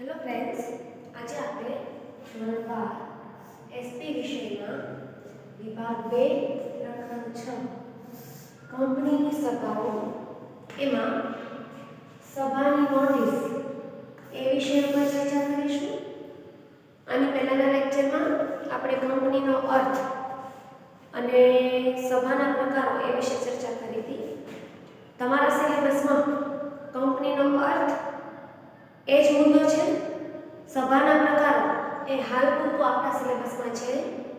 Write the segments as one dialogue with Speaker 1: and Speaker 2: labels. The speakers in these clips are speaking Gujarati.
Speaker 1: હેલો ફ્રેન્ડ્સ આજે આપણે ધોરણ બાર એસપી વિષયમાં વિભાગ બે, પ્રકરણ છ. કંપનીની સભાઓ. એમાં સભાની નોટિસ એ વિષય પર ચર્ચા કરીશું. અને પહેલાના લેક્ચરમાં આપણે કંપનીનો અર્થ અને સભાના પ્રકારો એ વિશે ચર્ચા કરી હતી. તમારા સિલેબસમાં કંપનીનો અર્થ એ જ મુદ્દો છે. સભાના પ્રકારો એ હાલ પૂરતું આપણા સિલેબસમાં છે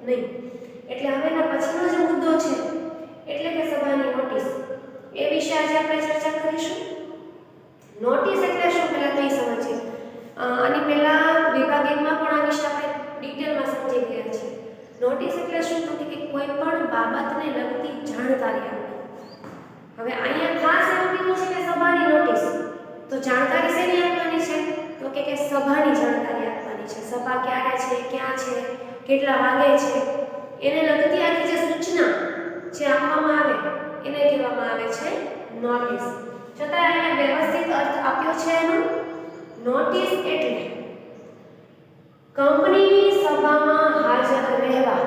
Speaker 1: નહીં. એટલે હવેના પછીનો જે મુદ્દો છે, એટલે કે સભાની નોટિસ, એ વિશે આજે આપણે ચર્ચા કરીશું. નોટિસ એટલે શું પહેલાં એ સમજીએ. આની પહેલાં વિભાગ એકમાં પણ આ વિશે આપણે ડિટેલમાં સમજી ગયા છીએ. નોટિસ એટલે શું? તો કે કોઈ પણ બાબતને લગતી જાણકારી આપવી. હવે અહીંયા ખાસ એવું કીધું છે કે સભાની નોટિસ તો જાણકારી શેની આપવાની છે? તો કે કે સભાની જાણકારી આપવાની છે. સભા ક્યારે છે, ક્યાં છે, કેટલા વાગે છે? એને લગતી આખી જે સૂચના જે આપવામાં આવે, એને કહેવામાં આવે છે નોટિસ છતાં અહીંયા વ્યવસ્થિત અર્થ આપ્યો છે એનો? નોટિસ એટલે કંપનીની સભામાં હાજર રહેવા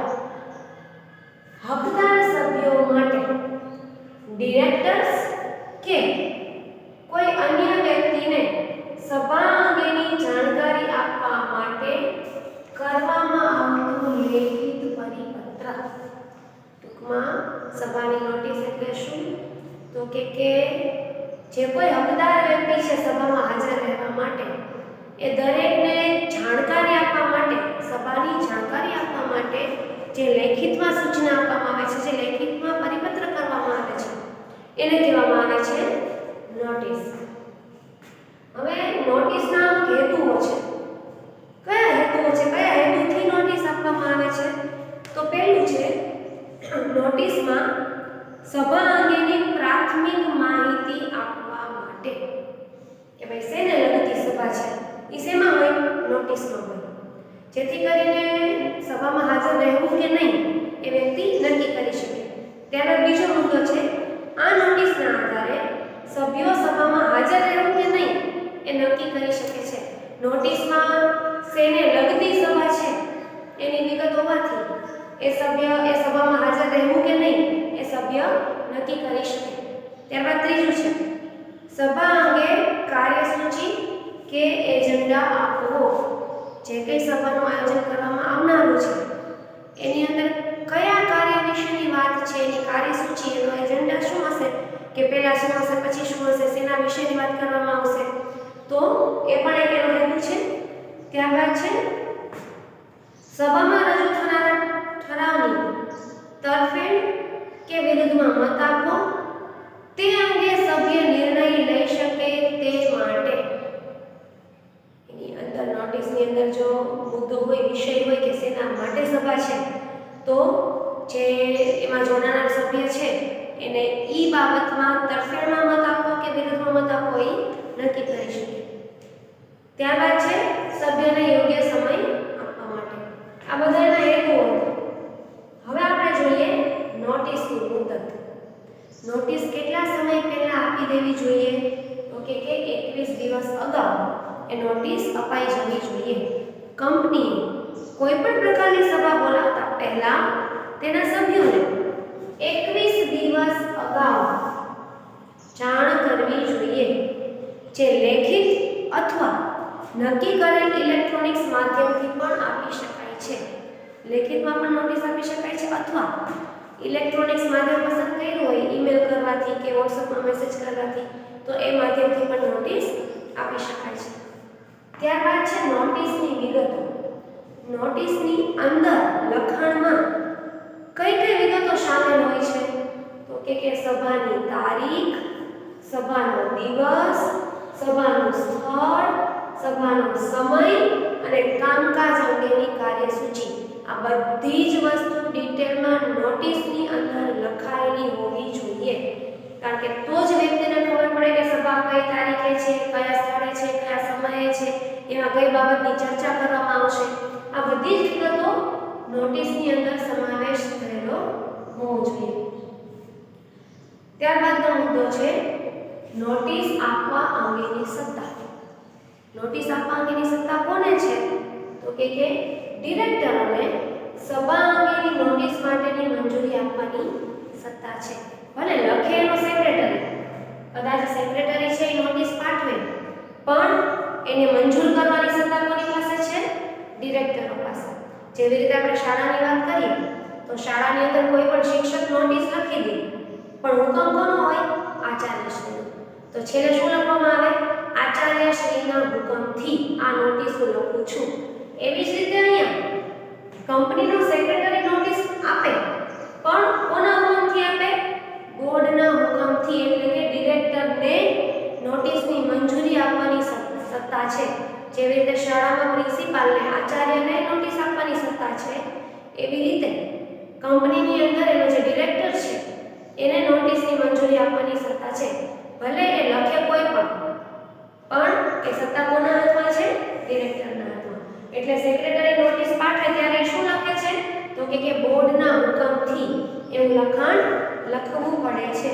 Speaker 1: હકદાર સભ્યો માટે ડિરેક્ટર્સ કે કોઈ અન્ય વ્યક્તિને સભા અંગેની જાણકારી આપવા માટે કરવામાં આવતું લેખિત પરિપત્ર ટૂંકમાં સભાની નોટિસ એટલે શું તો કે કે જે કોઈ હકદાર વ્યક્તિ છે સભામાં હાજર રહેવા માટે, એ દરેકને જાણકારી આપવા માટે, સભાની જાણકારી આપવા માટે જે લેખિતમાં સૂચના આપવામાં આવે છે, જે લેખિતમાં પરિપત્ર કરવામાં આવે છે, એને કહેવામાં આવે છે નોટિસ. હવે નોટિસના હેતુઓ છે કયા હેતુઓ છે કયા હેતુથી નોટિસ આપવામાં આવે છે તો પહેલું છે નોટિસમાં સભા અંગેની પ્રાથમિક માહિતી આપવા માટે કે ભાઈ શેને લગતી સભા છે એ શેમાં હોય નોટિસમાં હોય. જેથી કરીને સભામાં હાજર રહેવું કે નહીં, એ વ્યક્તિ નક્કી કરી શકે. ત્યારબાદ બીજો મુદ્દો છે, આ નોટિસના આધારે સભ્યો સભામાં હાજર રહેવું કે નહીં, એ નક્કી કરી શકે છે. નોટિસમાં સેને લગતી સભા છે, એની વિગત હોવાથી એ સભ્ય, એ સભામાં હાજર રહેવું કે નહીં, એ સભ્ય નક્કી કરી શકે. ત્યારબાદ ત્રીજું છે, સભા અંગે કાર્યસૂચિ કે એજન્ડા આપવો. જે કંઈ સભાનું આયોજન કરવામાં આવનારું છે, એની અંદર કયા કાર્ય વિશેની વાત છે, એની કાર્યસૂચિ, એનો એજન્ડા શું હશે, કે પહેલાં શું હશે, પછી શું હશે, શેના વિશેની વાત કરવામાં આવશે, તો એ પણ એક એનો હેતુ છે. ત્યારબાદ છે, સભામાં રજૂ થનારા ઠરાવની તરફેણ કે વિરુદ્ધમાં મત આપો, તે અંગે સભ્ય નિર્ણય લઈ શકે તે માટે. નોટિસની અંદર જો મુદ્દો હોય, વિષય હોય કે શેના માટે સભા છે, તો જે એમાં જોડાનાર સભ્ય છે, એને ઈ બાબતમાં તરફેણમાં મત આપવો કે વિરુદ્ધમાં મત આપવો એ નક્કી કરી શકે. ત્યારબાદ છે, સભ્યને યોગ્ય સમય આપવા માટે. આ બધાના હેતુ હવે આપણે જોઈએ નોટિસની મુદત. નોટિસ કેટલા સમય પહેલા આપી દેવી જોઈએ? તો કે 21 દિવસ અગાઉ. એ નોટિસ અપાઈ જવી જોઈએ. કંપની કોઈ પણ પ્રકારની સભા બોલાવતા પહેલા તેના સભ્યોને 21 દિવસ અગાઉ જાણ કરવી જોઈએ. જે લેખિત અથવા નક્કી કરેલ ઇલેક્ટ્રોનિક્સ માધ્યમથી પણ આપી શકાય છે. લેખિતમાં પણ નોટિસ આપી શકાય છે અથવા ઇલેક્ટ્રોનિક્સ માધ્યમ પસંદ કર્યું હોય ઈમેલ કરવાથી કે વોટ્સઅપમાં મેસેજ કરવાથી, તો એ માધ્યમથી પણ નોટિસ આપી શકાય છે. ત્યારબાદ છે નોટિસની વિગતો. નોટિસની અંદર લખાણમાં કઈ કઈ વિગતો સામેલ હોય છે? તો કે કે સભાની તારીખ, સભાનો દિવસ, સભાનું સ્થળ, સભાનો સમય અને કામકાજ અંગેની કાર્યસૂચિ. આ બધી જ વસ્તુ ડિટેલમાં નોટિસની અંદર લખાયેલી હોવી જોઈએ કારણ કે તો જ વ્યક્તિને ખબર પડે કે સભા કઈ તારીખે છે કયા સ્થળે છે કયા સમયે છે એમાં કઈ બાબતની ચર્ચા કરવામાં આવશે? આ બધી જ વિગતો નોટિસની અંદર સમાવેશ થયેલો હોવો જોઈએ. ત્યારબાદનો મુદ્દો છે, નોટિસ આપવા અંગેની સત્તા. નોટિસ આપવા અંગેની સત્તા કોને છે? તો કે કે ડિરેક્ટરોને સભા અંગેની નોટિસ માટેની મંજૂરી આપવાની સત્તા છે. ભલે લખે એનો સેક્રેટરી કદાચ સેક્રેટરી છે એ નોટિસ પાઠવે, પણ એને મંજૂર કરવાની સત્તા કોની પાસે છે? ડિરેક્ટરો પાસે. જેવી રીતે આપણે શાળાની વાત કરીએ તો શાળાની અંદર કોઈ પણ શિક્ષક નોટિસ લખી દે, પણ હુકમ કોનો હોય? આચાર્યશ્રીનો. તો છેલ્લે શું લખવામાં આવે? આચાર્યશ્રીના હુકમથી આ નોટિસ હું લખું છું. એવી જ રીતે અહીંયા, કંપનીનો સેક્રેટરી નોટિસ આપે, પણ કોના હુકમથી આપે? બોર્ડના હુકમથી, એટલે કે ડિરેક્ટરને નોટિસની મંજૂરી આપવાની સત્તા છે. જેવી રીતે શાળામાં પ્રિન્સિપાલને આચાર્યને નોટિસ આપવાની સત્તા છે, એવી રીતે કંપનીની અંદર એનો જે ડિરેક્ટર છે, એને નોટિસની મંજૂરી આપવાની સત્તા છે. ભલે એ લખે કોઈ પણ પણ એ સત્તા કોના હાથમાં છે? ડિરેક્ટરના હાથમાં. એટલે સેક્રેટરી નોટિસ પાઠવે ત્યારે શું લખે છે? તો કે કે બોર્ડના હુકમથી એવું લખાણ લખવું પડે છે.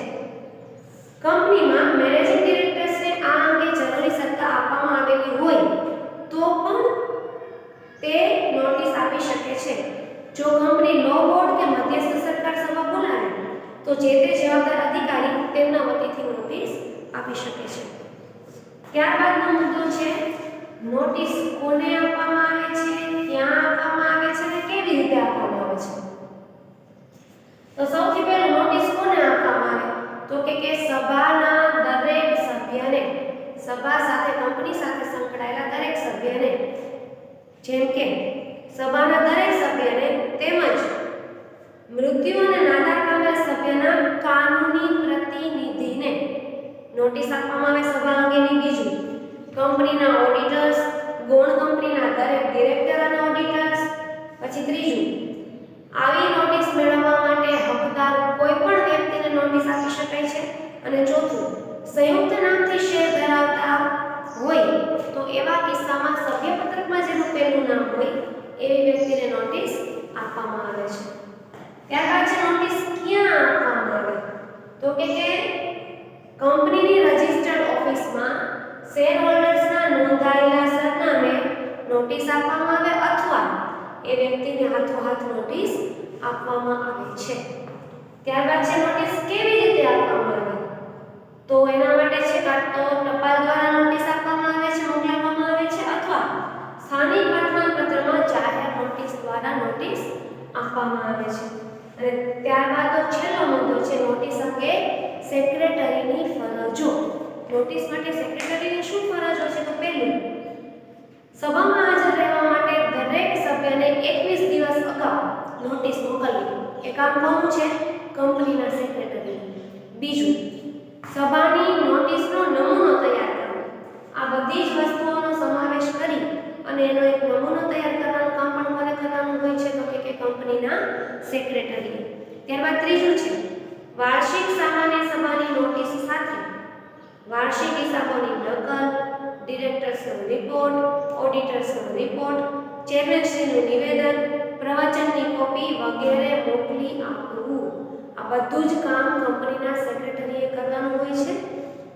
Speaker 1: કંપનીમાં મેનેજિંગ ડિરેક્ટર્સને આ અંગે જરૂરી સત્તા આપવામાં આવેલી હોય, તો પણ તે નોટિસ આપી શકે છે. જો કંપની લો બોર્ડ કે મધ્યસ્થ સરકાર સભા બોલાવે, તો જે તે જવાબદાર અધિકારી તેમના વતીથી નોટિસ આપી શકે છે. ત્યારબાદનો મુદ્દો છે, નોટિસ કોને આપવામાં આવે છે, ક્યાં આપવામાં આવે છે અને કેવી રીતે આપવામાં આવે છે? તો સૌથી પહેલું નોટિસ કોને આપવામાં આવે? તો કે કે સભાના દરેક સભ્યને સભા સાથે કંપની સાથે સંકળાયેલા દરેક સભ્યને જેમ કે સભાના દરેક સભ્યને તેમજ મૃત્યુ અને નાદાર પામેલા સભ્યના કાનૂની પ્રતિનિધિને નોટિસ આપવામાં આવે સભા અંગેની બીજું. કંપનીના ઓડિટર્સ ગૌણ કંપનીના દરેક ડિરેક્ટર અને ઓડિટર્સ પછી ત્રીજું, આવી નોટિસ મેળવવા માટે હકદાર કોઈ પણ વ્યક્તિને નોટિસ આપી શકાય છે? અને ચોથું, સંયુક્ત નામથી શેર ધરાવતા હોય તો એવા કિસ્સામાં સભ્યપત્રકમાં જેનું પહેલું નામ હોય, એવી વ્યક્તિને નોટિસ આપવામાં આવે છે. ત્યારબાદ છે નોટિસ ક્યાં આપવામાં આવે? તો કે કંપનીની રજિસ્ટર્ડ ઓફિસમાં શેર હોલ્ડર્સના નોંધાયેલા સરનામે નોટિસ આપવામાં આવે અથવા એ વ્યક્તિને હાથોહાથ નોટિસ આપવામાં આવે છે. ત્યારબાદ છે નોટિસ કેવી રીતે આપવામાં આવે? તો એના માટે છે કાં તો ટપાલ દ્વારા નોટિસ આપવામાં આવે છે, મોકલવામાં આવે છે અથવા સ્થાનિક વર્તમાનપત્રમાં જાહેર નોટિસ દ્વારા નોટિસ આપવામાં આવે છે. અને ત્યારબાદ તો છેલ્લો મુદ્દો છે નોટિસ અંગે સેક્રેટરીની ફરજો. નોટિસ માટે સેક્રેટરીની શું ફરજો છે તો પહેલું, સભામાં હાજર રહેવા માટે દરેક સભ્યને 21 દિવસ અગાઉ નોટિસ મોકલવી. એ કામ કોનું છે? કંપનીના સેક્રેટરી બીજું, સભાની નોટિસનો નમૂનો તૈયાર કરવો આ બધી જ વસ્તુઓનો સમાવેશ કરી અને એનો એક નમૂનો તૈયાર કરવાનું કામ પણ કોને કરવાનું હોય છે તો કે કંપનીના સેક્રેટરી ત્યારબાદ ત્રીજું છે વાર્ષિક સામાન્ય સભાની નોટિસ સાથે વાર્ષિક હિસાબોની નકલ, ડિરેક્ટર્સનો રિપોર્ટ ઓડિટર્સનો રિપોર્ટ ચેરમેનશ્રીનું નિવેદન, પ્રવચનની કોપી વગેરે મોકલી આપવું. આ બધું જ કામ કંપનીના સેક્રેટરીએ કરવાનું હોય છે.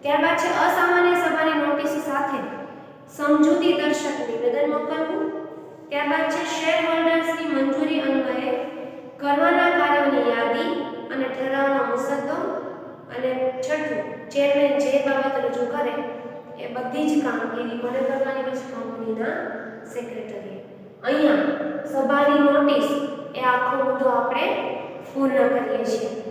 Speaker 1: ત્યારબાદ છે અસામાન્ય સભાની નોટિસ સાથે સમજૂતી દર્શક નિવેદન મોકલવું. ત્યારબાદ છે શેર હોલ્ડર્સની મંજૂરી અન્વયે કરવાના કાર્યોની યાદી અને ઠરાવનો મુસદ્દો. અને છઠ્ઠું ચેરમેન જે બાબત રજૂ કરે, એ બધી જ કામગીરી કોને કરવાની હોય છે કંપનીના સેક્રેટરી અહીંયા સભાની નોટિસ એ આખો મુદ્દો આપણે પૂર્ણ કરીએ છીએ.